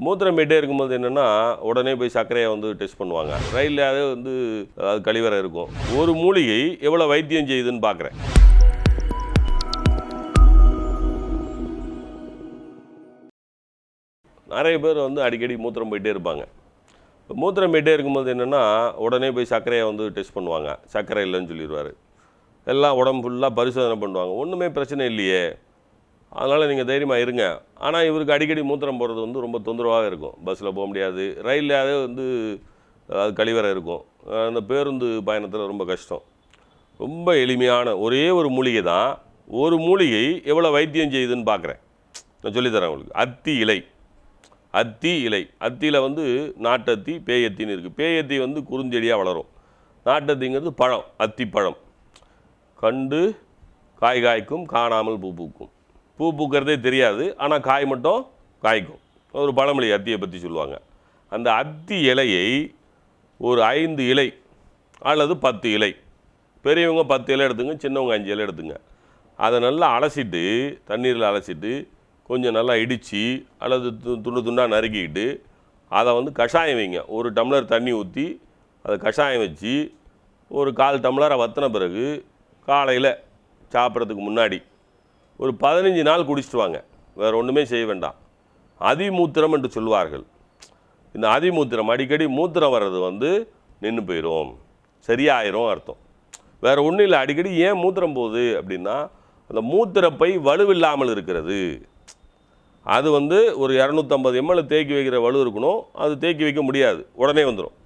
மூத்திரம் போயிட்டே இருக்கும்போது என்னென்னா உடனே போய் சர்க்கரையை வந்து டெஸ்ட் பண்ணுவாங்க. ரயில்லையாவது வந்து அதாவது கழிவறை இருக்கும். ஒரு மூலிகை எவ்வளோ வைத்தியம் செய்யுதுன்னு பார்க்குறேன் நிறைய பேர் வந்து அடிக்கடி மூத்திரம் போயிட்டே இருப்பாங்க. இப்போ மூத்திரம் போயிட்டே இருக்கும்போது என்னென்னா உடனே போய் சர்க்கரையை வந்து டெஸ்ட் பண்ணுவாங்க. சர்க்கரை இல்லைன்னு சொல்லிடுவார். எல்லாம் உடம்பு ஃபுல்லாக பரிசோதனை பண்ணுவாங்க. ஒன்றுமே பிரச்சனை இல்லையே. அதனால் நீங்கள் தைரியமாக இருங்க. ஆனால் இவருக்கு அடிக்கடி மூத்திரம் போடுறது வந்து ரொம்ப தொந்தரவாக இருக்கும். பஸ்ஸில் போக முடியாது. ரயில்லையாவது வந்து அது கழிவறை இருக்கும். அந்த பேருந்து பயணத்தில் ரொம்ப கஷ்டம். ரொம்ப எளிமையான ஒரே ஒரு மூலிகை தான். ஒரு மூலிகை எவ்வளோ வைத்தியம் செய்யுதுன்னு பார்க்குறேன் நான் சொல்லித்தரேன் உங்களுக்கு. அத்தி இலை. அத்தி இலை. அத்தியில் வந்து நாட்டத்தி பேயத்தின்னு இருக்குது பேயத்தி வந்து குறுஞ்செடியாக வளரும். நாட்டத்திங்கிறது பழம். அத்தி பழம் கண்டு காய் காய்க்கும் காணாமல் பூ பூக்கும். பூ பூக்கிறதே தெரியாது. ஆனால் காய் மட்டும் காய்க்கும். ஒரு பழமொழி அத்தியை பற்றி சொல்லுவாங்க. அந்த அத்தி இலையை ஒரு ஐந்து இலை அல்லது பத்து இலை. பெரியவங்க பத்து இலை எடுத்துங்க சின்னவங்க அஞ்சு இலை எடுத்துங்க. அதை நல்லா அலசிட்டு தண்ணீரில் அலசிட்டு கொஞ்சம் நல்லா இடித்து அல்லது து- துண்டு துண்டாக நறுக்கிக்கிட்டு அதை வந்து கஷாயம் வைங்க. ஒரு டம்ளர் தண்ணி ஊற்றி அதை கஷாயம் வச்சு ஒரு கால் டம்ளரை வத்தின பிறகு காலையில் சாப்பிட்றதுக்கு முன்னாடி ஒரு பதினஞ்சு நாள் குடிச்சிட்டு வாங்க. வேறு ஒன்றுமே செய்ய வேண்டாம். அதிமூத்திரம் என்று சொல்வார்கள். இந்த அதிமூத்திரம் அடிக்கடி மூத்திரம் வர்றது வந்து நின்று போயிடும் சரியாயிரும் அர்த்தம். வேறு ஒன்றும் இல்லை அடிக்கடி ஏன் மூத்திரம் போகுது அப்படின்னா அந்த மூத்திரப்பை வலுவில்லாமல் இருக்கிறது. அது வந்து ஒரு இரநூத்தம்பது எம்எல் தேக்கி வைக்கிற வலு இருக்கணும் அது தேக்கி வைக்க முடியாது. உடனே வந்துடும்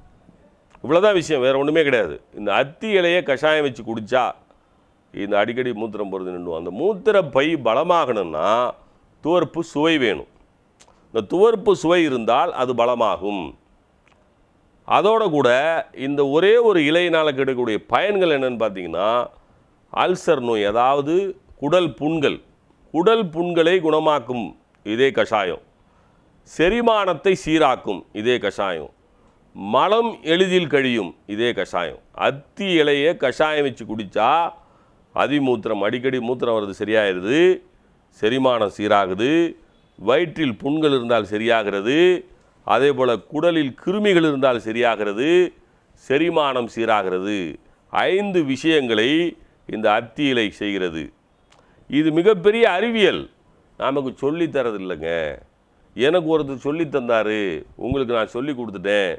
இவ்வளோதான் விஷயம் வேறு ஒன்றுமே கிடையாது. இந்த அத்தி இலையை கஷாயம் வச்சு குடித்தா இந்த அடிக்கடி மூத்திரம் போகிறது நின்றுவோம் அந்த மூத்திர பை பலமாகணும்னா துவர்ப்பு சுவை வேணும். இந்த துவர்ப்பு சுவை இருந்தால் அது பலமாகும். அதோடு கூட இந்த ஒரே ஒரு இலையினால் கிடைக்கக்கூடிய பயன்கள் என்னென்னு பார்த்தீங்கன்னா அல்சர் நோய் அதாவது குடல் புண்கள். குடல் புண்களை குணமாக்கும் இதே கஷாயம். செரிமானத்தை சீராக்கும் இதே கஷாயம். மலம் எளிதில் கழியும் இதே கஷாயம். அத்தி இலையை கஷாயம் வச்சு குடித்தா அதிமூத்திரம் அடிக்கடி மூத்திரம் வர்றது சரியாயிருது. செரிமானம் சீராகுது. வயிற்றில் புண்கள் இருந்தால் சரியாகிறது. அதே போல் குடலில் கிருமிகள் இருந்தால் சரியாகிறது. செரிமானம் சீராகிறது. ஐந்து விஷயங்களை இந்த அத்தி இலை செய்கிறது. இது மிகப்பெரிய அறிவியல். நமக்கு சொல்லித்தரது இல்லைங்க எனக்கு ஒருத்தர் சொல்லி தந்தார். உங்களுக்கு நான் சொல்லி கொடுத்துட்டேன்.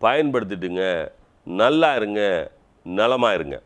பயன்படுத்திட்டுங்க. நல்லா இருங்க. நலமாக இருங்க.